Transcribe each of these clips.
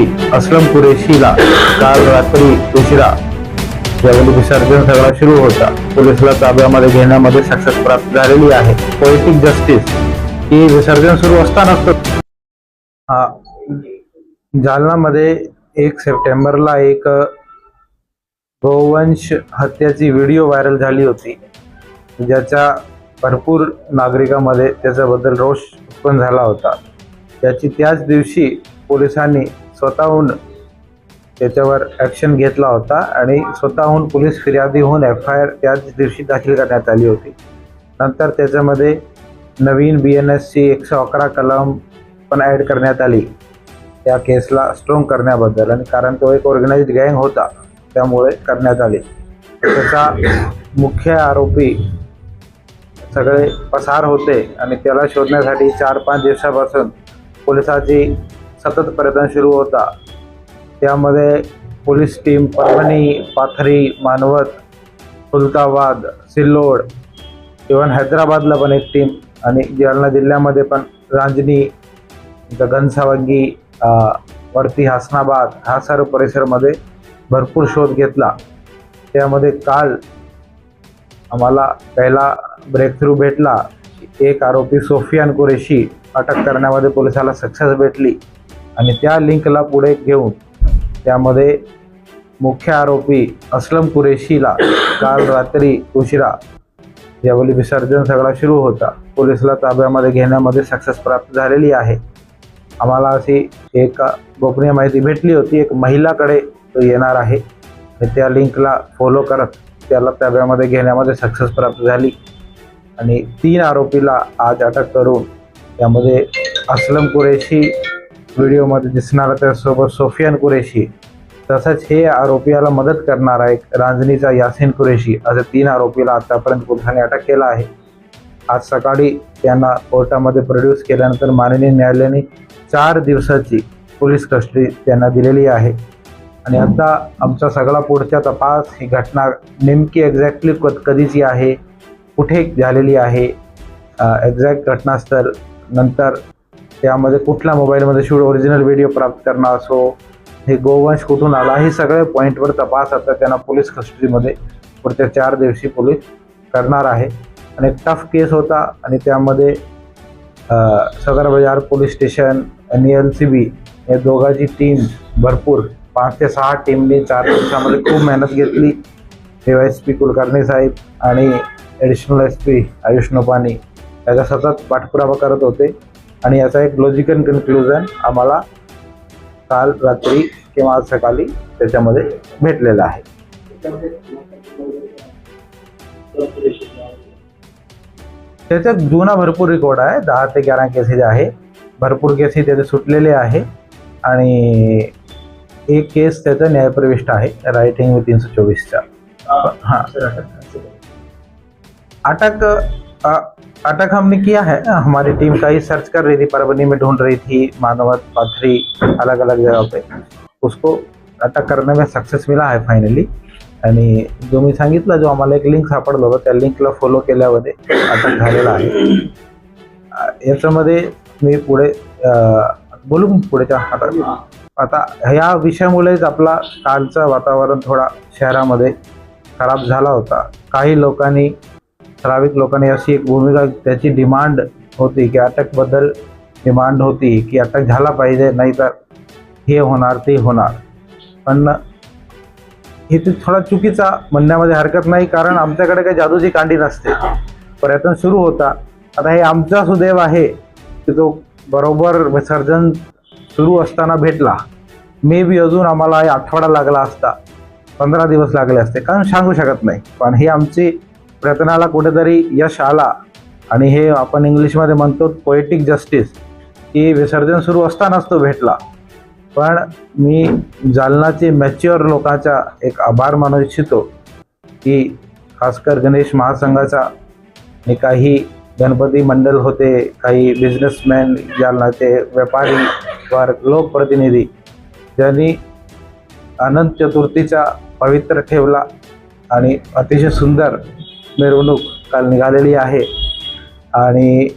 आरोपी असलम कुरेशीला काल रात्री उशिरा जगली विसर्जन सगळा सुरू होता. पोलिसला ताब्यामध्ये घेण्यामध्ये सक्सेस प्राप्त झालेली आहे. पोलिटिक जस्टिस ही विसर्जन सुरू असतानाच जालनामध्ये एक सप्टेंबरला एक गोवंश हत्याची व्हिडिओ व्हायरल झाली होती. ज्याच्या भरपूर नागरिकांमध्ये त्याच्याबद्दल रोष उत्पन्न झाला होता. त्याची त्याच दिवशी पोलिसांनी स्वतःहून त्याच्यावर ॲक्शन घेतला होता आणि स्वतःहून पोलीस फिर्यादी होऊन एफ आय आर त्याच दिवशी दाखल करण्यात आली होती. नंतर त्याच्यामध्ये नवीन बी एन एसची एकशे अकरा कलम पण ॲड करण्यात आली. त्या केसला स्ट्रॉंग करण्याबद्दल आणि कारण तो एक ऑर्गनाइज्ड गँग होता त्यामुळे करण्यात आले. त्याचा मुख्य आरोपी सगळे पसार होते आणि त्याला शोधण्यासाठी चार पाच दिवसापासून पोलिसाची सतत प्रयत्न सुरू होता. त्यामध्ये police team Parbhani Pathri Manwat Khultabad Sillod even हैदराबादला पण एक टीम आणि जालना जिल्ह्यामध्ये पण रांजणी घनसावंगी वरती हसनाबाद हा सर्व परिसरमध्ये भरपूर शोध घेतला. त्यामध्ये काल आम्हाला पहिला ब्रेक थ्रू भेटला. एक आरोपी सोफियान कुरेशी अटक करण्यामध्ये पोलिसाला सक्सेस भेटली. आणि त्या लिंकला पुढे घेऊन त्यामध्ये मुख्य आरोपी असलम कुरेशीला काल रात्री उशिरा यावेळी विसर्जन सगळा सुरू होता. पोलिसला ताब्यामध्ये घेण्यामध्ये सक्सेस प्राप्त झालेली आहे. आम्हाला अशी एक गोपनीय माहिती भेटली होती. एक महिलाकडे तो येणार आहे. त्या लिंकला फॉलो करत त्याला ताब्यामध्ये घेण्यामध्ये सक्सेस प्राप्त झाली. आणि तीन आरोपीला आज अटक करून त्यामध्ये असलम कुरेशी व्हिडिओमध्ये दिसणारा त्यासोबत सोफियान कुरेशी. तसंच हे आरोपीला मदत करणार आहे रांजणीचा यासिन कुरेशी असे तीन आरोपीला आतापर्यंत पोलिसांनी अटक केला आहे. आज सकाळी त्यांना कोर्टामध्ये प्रोड्यूस केल्यानंतर माननीय न्यायालयाने चार दिवसाची पोलीस कस्टडी त्यांना दिलेली आहे. आणि आता आमचा सगळा पुढचा तपास ही घटना नेमकी एक्झॅक्टली कधीची आहे कुठे झालेली आहे एक्झॅक्ट घटनास्थळ नंतर त्यामध्ये कुठल्या मोबाईलमध्ये शूट ओरिजिनल व्हिडिओ प्राप्त करणं असो हे गोवंश कुठून आला हे सगळे पॉईंटवर तपास. आता त्यांना पोलीस कस्टडीमध्ये पुढच्या चार दिवशी पोलीस करणार आहे. आणि एक टफ केस होता आणि त्यामध्ये सदर बाजार पोलीस स्टेशन आणि एल सी बी या दोघांची टीम भरपूर पाच ते सहा टीमने चार दिवसामध्ये खूप मेहनत घेतली. तेव्हा एस पी कुलकर्णी साहेब आणि additional S P Ayush Nopani याचा सतत पाठपुरावा करत होते. आणि याचा एक लॉजिकल कन्क्लुजन आम्हाला काल रात्री किंवा आज सकाळी त्याच्यामध्ये भेटलेला आहे. त्याच्यात जुना भरपूर रेकॉर्ड आहे. दहा ते ग्यारा केसेस आहे भरपूर केसेस त्याचे सुटलेले आहे. आणि एक केस त्याचा न्यायप्रविष्ट आहे रायटिंग तीन सौ चौबीसचा हाँ. अटक अटक हमने किया है? हमारी टीम का ही सर्च कर रही थी परवनी में ढूंढ रही थी मानवत पाथरी अलग अलग जगह पे। उसको अटक करने में सक्सेस मिला आहे फायनली आणि जो मी सांगितलं जो आम्हाला एक लिंक सापडलं होतं त्या लिंकला फॉलो केल्यामध्ये अटक झालेला आहे याच्यामध्ये मी पुढे बोलू मग पुढेच्या आता आता ह्या विषयामुळेच आपला कालचं वातावरण थोडा शहरामध्ये खराब झाला होता. काही लोकांनी ठराविक लोकांनी अशी एक भूमिका त्याची डिमांड होती की अटकबद्दल डिमांड होती की अटक झाला पाहिजे नाही तर हे होणार ते होणार. पण हे ते थोडा चुकीचा म्हणण्यामध्ये हरकत नाही कारण आमच्याकडे काही जादूची कांडी नसते. प्रयत्न सुरू होता. आता हे आमचा सुदैव आहे की तो बरोबर विसर्जन सुरू असताना भेटला. मे बी अजून आम्हाला आठवडा लागला असता. पंधरा दिवस लागले असते. कारण सांगू शकत नाही. पण हे आमची प्रयत्नाला कुठेतरी यश आला. आणि हे आपण इंग्लिशमध्ये म्हणतो पोएटिक जस्टिस की विसर्जन सुरू असतानाच तो भेटला. पण मी जालनाचे मॅच्युअर लोकांचा एक आभार मानू इच्छितो. की खासकर गणेश महासंघाचा आणि काही गणपती मंडळ होते काही बिझनेसमॅन जालनाचे व्यापारी वर्ग लोकप्रतिनिधी ज्यांनी अनंत चतुर्थीचा पवित्र ठेवला आणि अतिशय सुंदर मिरवणूक काल निघालेली आहे. आणि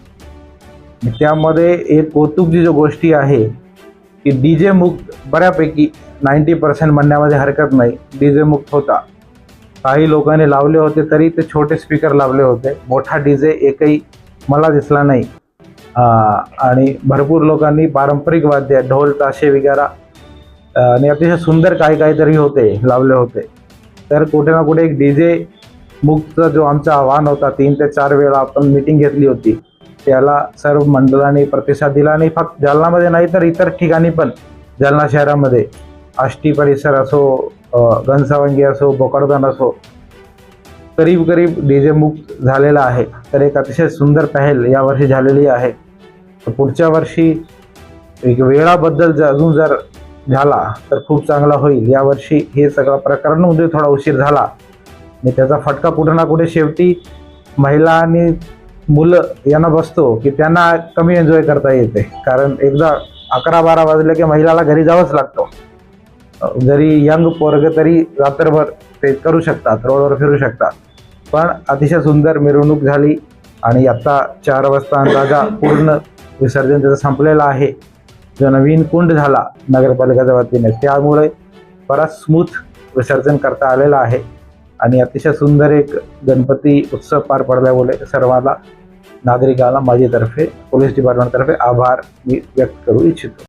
त्यामध्ये एक कौतुकची जो गोष्टी आहे की डी जे मुक्त बऱ्यापैकी नाईन्टी पर्सेंट म्हणण्यामध्ये हरकत नाही. डी जे मुक्त होता. काही लोकांनी लावले होते तरी ते छोटे स्पीकर लावले होते. मोठा डी जे एकही मला दिसला नाही. आणि भरपूर लोकांनी पारंपरिक वाद्य ढोल ताशे वगैरे आणि अतिशय सुंदर काही काहीतरी होते लावले होते. तर कुठे ना कुठे एक डी जे मुक्तचा जो आमचा आव्हान होता तीन ते चार वेळा आपण मीटिंग घेतली होती. त्याला सर्व मंडळांनी प्रतिसाद दिला आणि फक्त जालनामध्ये नाही तर इतर ठिकाणी पण जालना शहरामध्ये. आष्टी परिसर असो घनसावंगी असो बोकडदान असो करीब करीब डी जे मुक्त झालेला आहे. तर एक अतिशय सुंदर पहल यावर्षी झालेली आहे. पुढच्या वर्षी एक वेळाबद्दल जर अजून जर झाला तर खूप चांगला होईल. यावर्षी हे सगळं प्रकरण म्हणजे थोडा उशीर झाला. आणि त्याचा फटका कुठं ना कुठे शेवटी महिला आणि मुलं यांना बसतो की त्यांना कमी एन्जॉय करता येते. कारण एकदा अकरा बारा वाजले की महिलाला घरी जावंच लागतो. जरी यंग पोरग तरी रात्रभर ते करू शकतात रोडवर फिरू शकतात. पण अतिशय सुंदर मिरवणूक झाली आणि आत्ता चार वाजता अंदाजा पूर्ण विसर्जन त्याचं संपलेलं आहे. जो नवीन कुंड झाला नगरपालिकेच्या वतीने त्यामुळे बराच स्मूथ विसर्जन करता आलेलं आहे. आणि अतिशय सुंदर एक गणपती उत्सव पार पडल्यामुळे सर्वांना नागरिकाला माझ्यातर्फे पोलीस डिपार्टमेंटतर्फे आभार मी व्यक्त करू इच्छितो.